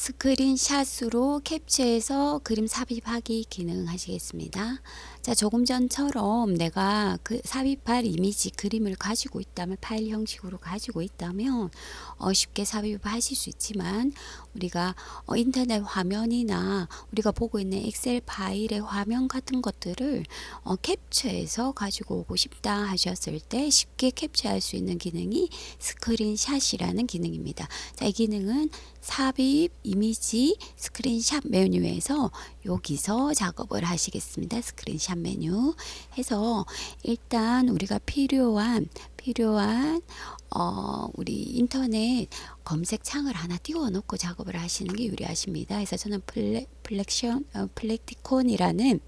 스크린샷으로 캡처해서 그림 삽입하기 기능 하시겠습니다. 자, 조금 전처럼 내가 그 삽입할 이미지 그림을 가지고 있다면 파일 형식으로 가지고 있다면 어, 쉽게 삽입하실 수 있지만 우리가 어, 인터넷 화면이나 우리가 보고 있는 엑셀 파일의 화면 같은 것들을 어, 캡처해서 가지고 오고 싶다 하셨을 때 쉽게 캡처할 수 있는 기능이 스크린샷이라는 기능입니다. 자, 이 기능은 삽입 이미지 스크린샷 메뉴에서 여기서 작업을 하시겠습니다. 스크린샷 메뉴 해서 일단 우리가 필요한 필요한 어 우리 인터넷 검색 창을 하나 띄워 놓고 작업을 하시는 게 유리하십니다. 그래서 저는 플렉 플렉션 어, 플렉티콘이라는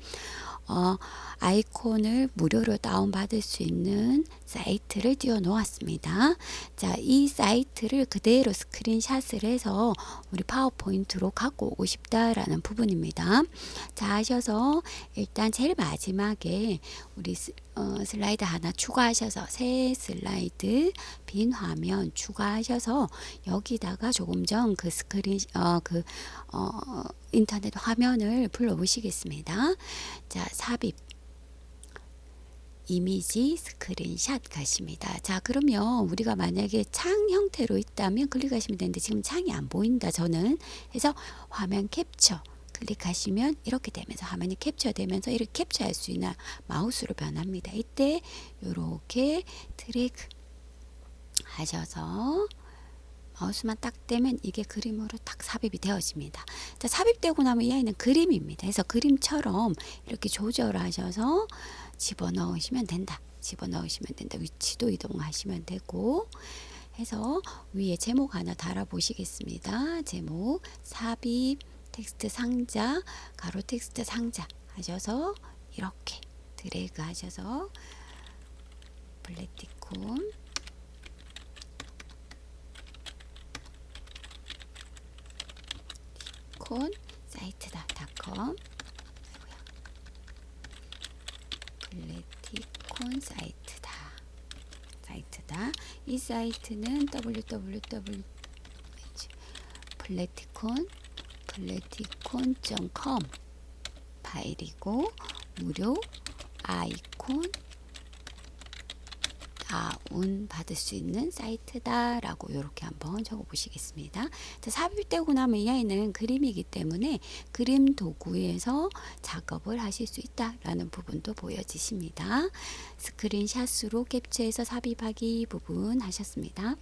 어, 아이콘을 무료로 다운받을 수 있는 사이트를 띄워 놓았습니다. 자, 이 사이트를 그대로 스크린샷을 해서 우리 파워포인트로 갖고 오고 싶다라는 부분입니다. 자, 하셔서 일단 제일 마지막에 우리 스, 어, 슬라이드 하나 추가하셔서 새 슬라이드 빈 화면 추가하셔서 여기다가 조금 전 그 스크린 어그 어, 인터넷 화면을 불러 보시겠습니다. 자, 삽입 이미지 스크린샷 가십니다. 자, 그러면 우리가 만약에 창 형태로 있다면 클릭하시면 되는데 지금 창이 안 보인다. 저는 그래서 화면 캡처 클릭하시면 이렇게 되면서 화면이 캡처되면서 이렇게 캡처할 수 있는 마우스로 변합니다. 이때 이렇게 드래그 하셔서 마우스만 딱 대면 이게 그림으로 딱 삽입이 되어집니다. 자, 삽입되고 나면 이 아이는 그림입니다. 그래서 그림처럼 이렇게 조절하셔서 집어넣으시면 된다. 집어넣으시면 된다. 위치도 이동하시면 되고 해서 위에 제목 하나 달아 보시겠습니다. 제목 삽입 텍스트 상자 가로 텍스트 상자 하셔서 이렇게 드래그 하셔서 플래티콘. 콘 사이트다 닷컴. 플래티콘 사이트다. 사이트다. 이 사이트는 www 플래티콘 플래티콘.com 파일이고 무료 아이콘 다운 받을 수 있는 사이트다라고 이렇게 한번 적어 보시겠습니다. 자, 삽입되고 나면 이 아이는 그림이기 때문에 그림 도구에서 작업을 하실 수 있다라는 부분도 보여지십니다. 스크린샷으로 캡처해서 삽입하기 부분 하셨습니다.